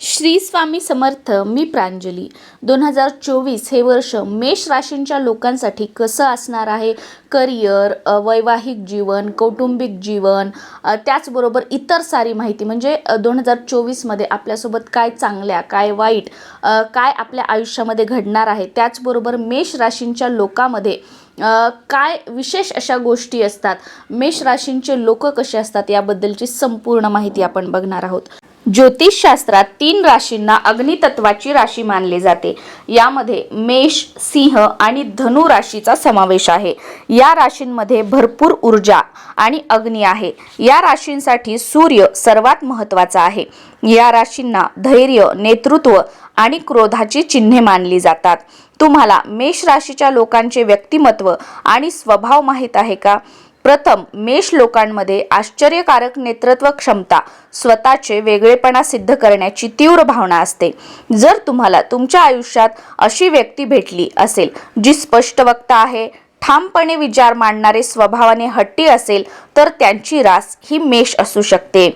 श्री स्वामी समर्थ मी प्रांजली. दोन हजार चोवीस हे वर्ष मेष राशींच्या लोकांसाठी कसं असणार आहे? करिअर वैवाहिक जीवन कौटुंबिक जीवन त्याचबरोबर इतर सारी माहिती. म्हणजे दोन हजार चोवीसमध्ये आपल्यासोबत काय चांगल्या काय वाईट काय आपल्या आयुष्यामध्ये घडणार आहे? त्याचबरोबर मेष राशींच्या लोकांमध्ये काय विशेष अशा गोष्टी असतात? मेष राशींचे लोक कसे असतात? याबद्दलची संपूर्ण माहिती आपण बघणार आहोत. ज्योतिषशास्त्रात तीन राशींना अग्नितत्वाची राशी मानले जाते. यामध्ये मेष सिंह आणि धनु राशीचा समावेश आहे. या राशींमध्ये भरपूर ऊर्जा आणि अग्नी आहे. या राशींसाठी सूर्य सर्वात महत्त्वाचा आहे. या राशींना धैर्य नेतृत्व आणि क्रोधाची चिन्हे मानली जातात. तुम्हाला मेष राशीच्या लोकांचे व्यक्तिमत्व आणि स्वभाव माहीत आहे का? प्रथम मेष लोकांमध्ये आश्चर्यकारक नेतृत्व क्षमता स्वतःचे वेगळेपणा सिद्ध करण्याची तीव्र भावना असते. जर तुम्हाला तुमच्या आयुष्यात अशी व्यक्ती भेटली असेल जी स्पष्ट वक्ता आहे ठामपणे विचार मांडणारे स्वभावाने हट्टी असेल तर त्यांची रास ही मेष असू शकते.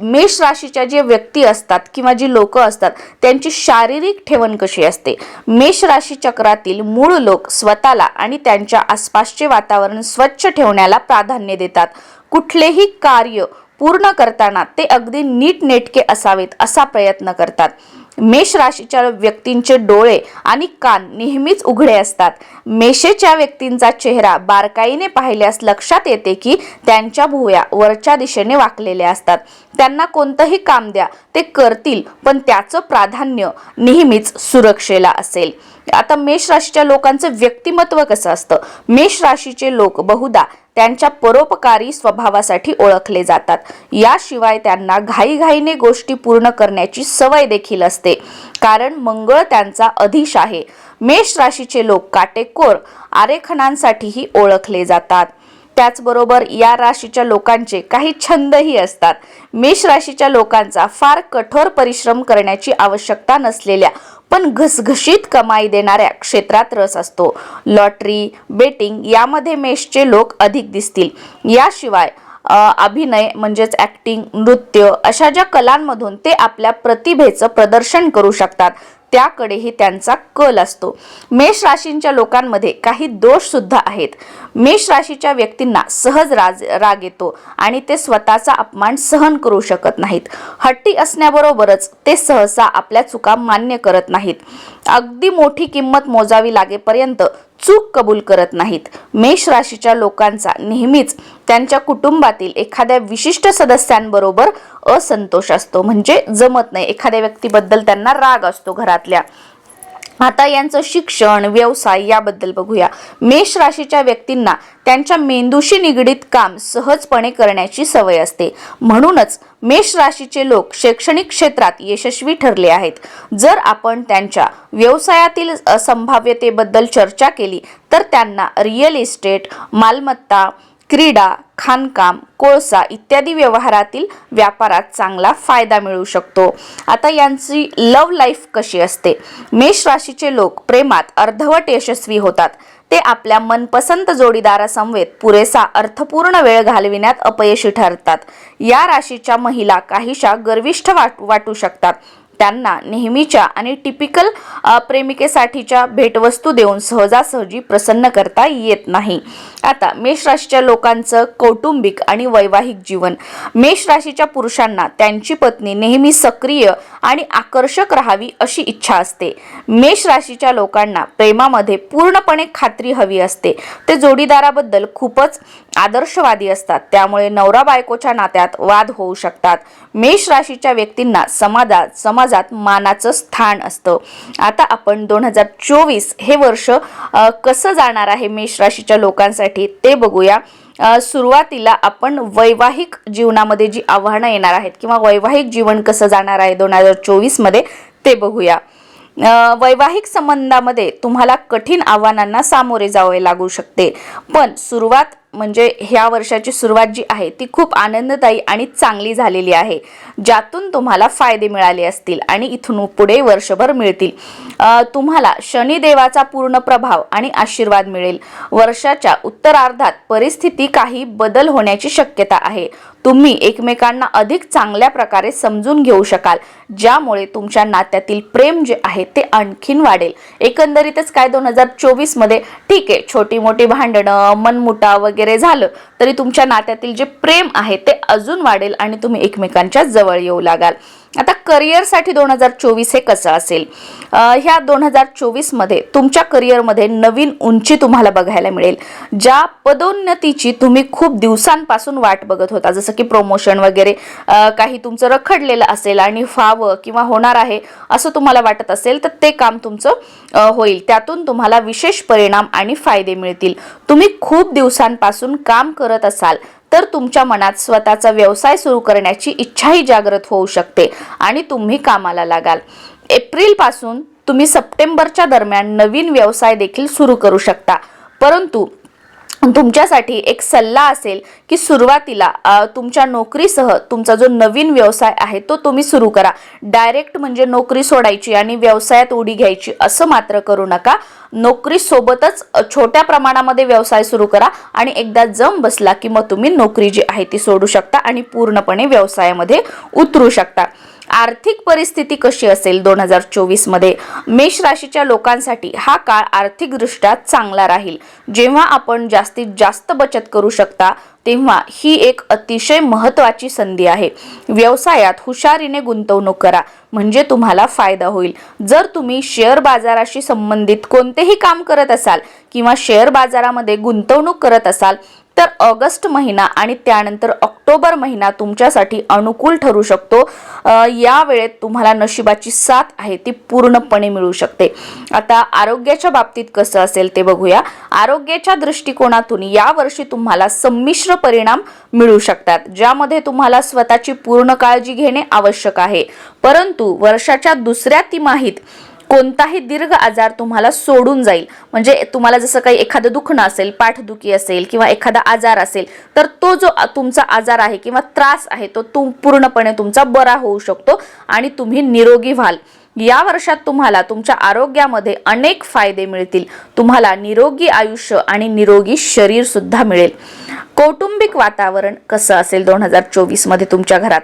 मेष राशीच्या जे व्यक्ती असतात किंवा जी लोक असतात त्यांची शारीरिक ठेवण कशी असते? मेष राशी चक्रातील मूळ लोक स्वतःला आणि त्यांच्या आसपासचे वातावरण स्वच्छ ठेवण्याला प्राधान्य देतात. कुठलेही कार्य पूर्ण करताना ते अगदी नीटनेटके असावेत असा प्रयत्न करतात. मेष राशीच्या व्यक्तींचे डोळे आणि कान नेहमीच उघडे असतात. मेषेच्या व्यक्तींचा चेहरा बारकाईने पाहिल्यास लक्षात येते की त्यांच्या भुवया वरच्या दिशेने वाकलेल्या असतात. त्यांना कोणतंही काम द्या ते करतील पण त्याचं प्राधान्य नेहमीच सुरक्षेला असेल. आता मेष राशीच्या लोकांचं व्यक्तिमत्व कसं असतं? मेष राशीचे लोक बहुधा त्यांच्या परोपकारी स्वभावासाठी ओळखले जातात. याशिवाय त्यांना घाईघाईने गोष्टी पूर्ण करण्याची सवय देखील असते. कारण मंगळ त्यांचा अधीश आहे. मेष राशीचे लोक काटेकोर आरेखनांसाठीही ओळखले जातात. त्याचबरोबर या राशीच्या लोकांचे काही छंदही असतात. मेष राशीच्या लोकांचा फार कठोर परिश्रम करण्याची आवश्यकता नसलेल्या पण घसघशीत कमाई देणाऱ्या क्षेत्रात रस असतो. लॉटरी बेटिंग यामध्ये मेषचे लोक अधिक दिसतील. याशिवाय अभिनय म्हणजेच ॲक्टिंग नृत्य अशा ज्या कलांमधून ते आपल्या प्रतिभेचं प्रदर्शन करू शकतात. त्याकडेही त्यांचा कल असतो. मेष राशींच्या लोकांमध्ये काही दोष सुद्धा आहेत. मेष राशीच्या व्यक्तींना सहज राज राग येतो आणि ते स्वतःचा अपमान सहन करू शकत नाहीत. हट्टी असण्याबरोबरच ते सहसा आपल्या चुका मान्य करत नाहीत. अगदी मोठी किंमत मोजावी लागेपर्यंत चूक कबूल करत नाहीत. मेष राशीच्या लोकांचा नेहमीच त्यांच्या कुटुंबातील एखाद्या विशिष्ट सदस्यांबरोबर असंतोष असतो. म्हणजे जमत नाही. एखाद्या व्यक्तीबद्दल त्यांना राग असतो घरातल्या. आता यांचं शिक्षण व्यवसाय याबद्दल बघूया. मेष राशीच्या व्यक्तींना त्यांच्या मेंदूशी निगडीत काम सहजपणे करण्याची सवय असते. म्हणूनच मेष राशीचे लोक शैक्षणिक क्षेत्रात यशस्वी ठरले आहेत. जर आपण त्यांच्या व्यवसायातील संभाव्यतेबद्दल चर्चा केली तर त्यांना रिअल इस्टेट मालमत्ता क्रीडा खाणकाम कोळसा इत्यादी व्यवहारातील व्यापारात चांगला फायदा मिळू शकतो. आता यांची लव्ह लाईफ कशी असते? मेष राशीचे लोक प्रेमात अर्धवट यशस्वी होतात. ते आपल्या मनपसंत जोडीदारासमवेत पुरेसा अर्थपूर्ण वेळ घालविण्यात अपयशी ठरतात. या राशीच्या महिला काहीशा गर्विष्ठ वाट वाटू शकतात. त्यांना नेहमीच्या आणि टिपिकल प्रेमिकेसाठीच्या भेटवस्तू देऊन सहजासहजी प्रसन्न करता येत नाही. आता मेष राशीच्या लोकांचं कौटुंबिक आणि वैवाहिक जीवन. मेष राशीच्या पुरुषांना त्यांची पत्नी नेहमी सक्रिय आणि आकर्षक राहावी अशी इच्छा असते. मेष राशीच्या लोकांना प्रेमामध्ये पूर्णपणे खात्री हवी असते. ते जोडीदाराबद्दल खूपच आदर्शवादी असतात. त्यामुळे नवरा बायकोच्या नात्यात वाद होऊ शकतात. मेष राशीच्या व्यक्तींना समाजात समाज समाजात मानाचं स्थान असतं. आता आपण दोन हजार चोवीस हे वर्ष कसं जाणार आहे मेष राशीच्या लोकांसाठी ते बघूया. सुरुवातीला आपण वैवाहिक जीवनामध्ये जी आव्हानं येणार आहेत किंवा वैवाहिक जीवन कसं जाणार आहे दोन हजार चोवीसमध्ये ते बघूया. वैवाहिक संबंधामध्ये तुम्हाला कठीण आव्हानांना सामोरे जावे लागू शकते. पण सुरुवात म्हणजे ह्या वर्षाची सुरुवात जी आहे ती खूप आनंददायी आणि चांगली झालेली आहे. ज्यातून तुम्हाला फायदे मिळाले असतील आणि इथून पुढे वर्षभर मिळतील. तुम्हाला शनिदेवाचा पूर्ण प्रभाव आणि आशीर्वाद मिळेल. वर्षाच्या उत्तरार्धात परिस्थिती काही बदल होण्याची शक्यता आहे. तुम्ही एकमेकांना अधिक चांगल्या प्रकारे समजून घेऊ शकाल. ज्यामुळे तुमच्या नात्यातील प्रेम जे आहे ते आणखीन वाढेल. एकंदरीतच काय दोन हजार चोवीसमध्ये ठीक आहे छोटी मोठी भांडणं मनमुटा वगैरे झालं तरी तुमच्या नात्यातील जे प्रेम आहे ते अजून वाढेल आणि तुम्ही एकमेकांच्या जवळ येऊ लागाल. आता करिअरसाठी दोन हजार चोवीस हे कसं असेल? ह्या दोन हजार चोवीसमध्ये तुमच्या करिअरमध्ये नवीन उंची तुम्हाला बघायला मिळेल. ज्या पदोन्नतीची तुम्ही खूप दिवसांपासून वाट बघत होता जसं की प्रमोशन वगैरे काही तुमचं रखडलेलं असेल आणि व्हावं किंवा होणार आहे असं तुम्हाला वाटत असेल तर ते काम तुमचं होईल. त्यातून तुम्हाला विशेष परिणाम आणि फायदे मिळतील. तुम्ही खूप दिवसांपासून काम करत असाल तर तुमच्या मनात स्वतःचा व्यवसाय सुरू करण्याची इच्छाही जागृत होऊ शकते आणि तुम्ही कामाला लागाल. एप्रिलपासून तुम्ही सप्टेंबरच्या दरम्यान नवीन व्यवसाय देखील सुरू करू शकता. परंतु तुमच्यासाठी एक सल्ला असेल की सुरुवातीला तुमच्या नोकरीसह तुमचा जो नवीन व्यवसाय आहे तो तुम्ही सुरू करा. डायरेक्ट म्हणजे नोकरी सोडायची आणि व्यवसायात उडी घ्यायची असं मात्र करू नका. नोकरीसोबतच छोट्या प्रमाणामध्ये व्यवसाय सुरू करा आणि एकदा जम बसला की मग तुम्ही नोकरी जी आहे ती सोडू शकता आणि पूर्णपणे व्यवसायामध्ये उतरू शकता. आर्थिक परिस्थिती कशी असेल दोन हजार चोवीसमध्ये? मेष राशीच्या लोकांसाठी हा काळ आर्थिकदृष्ट्या चांगला राहील. जेव्हा आपण जास्तीत जास्त बचत करू शकता तेव्हा ही एक अतिशय महत्त्वाची संधी आहे. व्यवसायात हुशारीने गुंतवणूक करा म्हणजे तुम्हाला फायदा होईल. जर तुम्ही शेअर बाजाराशी संबंधित कोणतेही काम करत असाल किंवा शेअर बाजारामध्ये गुंतवणूक करत असाल तर ऑगस्ट महिना आणि त्यानंतर ऑक्टोबर महिना तुमच्यासाठी अनुकूल ठरू शकतो. या वेळेत तुम्हाला नशिबाची साथ आहे ती पूर्णपणे मिळू शकते. आता आरोग्याच्या बाबतीत कसं असेल ते बघूया. आरोग्याच्या दृष्टिकोनातून यावर्षी तुम्हाला संमिश्र परिणाम मिळू शकतात ज्यामध्ये तुम्हाला स्वतःची पूर्ण काळजी घेणे आवश्यक आहे. परंतु वर्षाच्या दुसऱ्या तिमाहीत कोणताही दीर्घ आजार तुम्हाला सोडून जाईल. म्हणजे तुम्हाला जसं काही एखादं दुखणं असेल पाठदुखी असेल किंवा एखादा आजार असेल तर तो जो तुमचा आजार आहे किंवा त्रास आहे तो तुम पूर्णपणे तुमचा बरा होऊ शकतो आणि तुम्ही निरोगी व्हाल. या वर्षात तुम्हाला तुमच्या आरोग्यामध्ये अनेक फायदे मिळतील. तुम्हाला निरोगी आयुष्य आणि निरोगी शरीर सुद्धा मिळेल. कौटुंबिक वातावरण कसं असेल दोन हजार चोवीसमध्ये तुमच्या घरात?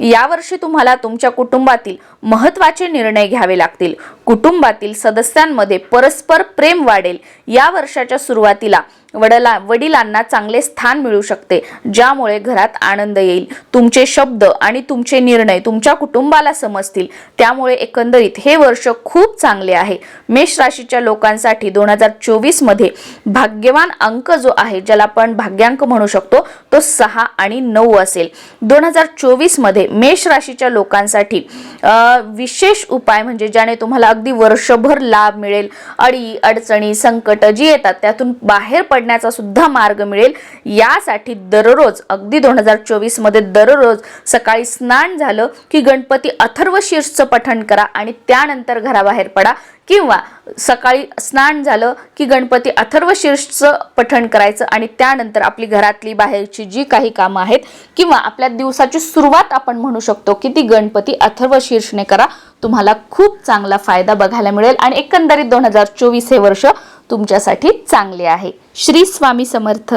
यावर्षी तुम्हाला तुमच्या कुटुंबातील महत्त्वाचे निर्णय घ्यावे लागतील. कुटुंबातील सदस्यांमध्ये परस्पर प्रेम वाढेल. या वर्षाच्या सुरुवातीला वडला वडिलांना चांगले स्थान मिळू शकते ज्यामुळे घरात आनंद येईल. तुमचे शब्द आणि तुमचे निर्णय तुमच्या कुटुंबाला समजतील. त्यामुळे एकंदरीत हे वर्ष खूप चांगले आहे. मेष राशीच्या लोकांसाठी दोन हजार चोवीसमध्ये भाग्यवान अंक जो आहे ज्याला आपण भाग्यांक म्हणू शकतो तो सहा आणि नऊ असेल. दोन हजार चोवीसमध्ये मेष राशीच्या लोकांसाठी अं विशेष उपाय म्हणजे ज्याने तुम्हाला अगदी वर्षभर लाभ मिळेल अडी अडचणी संकट जी येतात त्यातून बाहेर पडण्याचा सुद्धा मार्ग मिळेल. यासाठी दररोज अगदी दोन हजार चोवीसमध्ये दररोज सकाळी स्नान झालं की गणपती अथर्व शीर्षचं पठण करा आणि त्यानंतर घराबाहेर पडा. किंवा सकाळी स्नान झालं की गणपती अथर्व शीर्षचं पठण करायचं आणि त्यानंतर आपली घरातली बाहेरची जी काही कामं आहेत किंवा आपल्या दिवसाची सुरुवात आपण म्हणू शकतो की ती गणपती अथर्व शीर्षने करा. तुम्हाला खूप चांगला फायदा बघायला मिळेल आणि एकंदरीत दोन हजार चोवीस हे वर्ष तुमच्यासाठी चांगले आहे. श्री स्वामी समर्थ.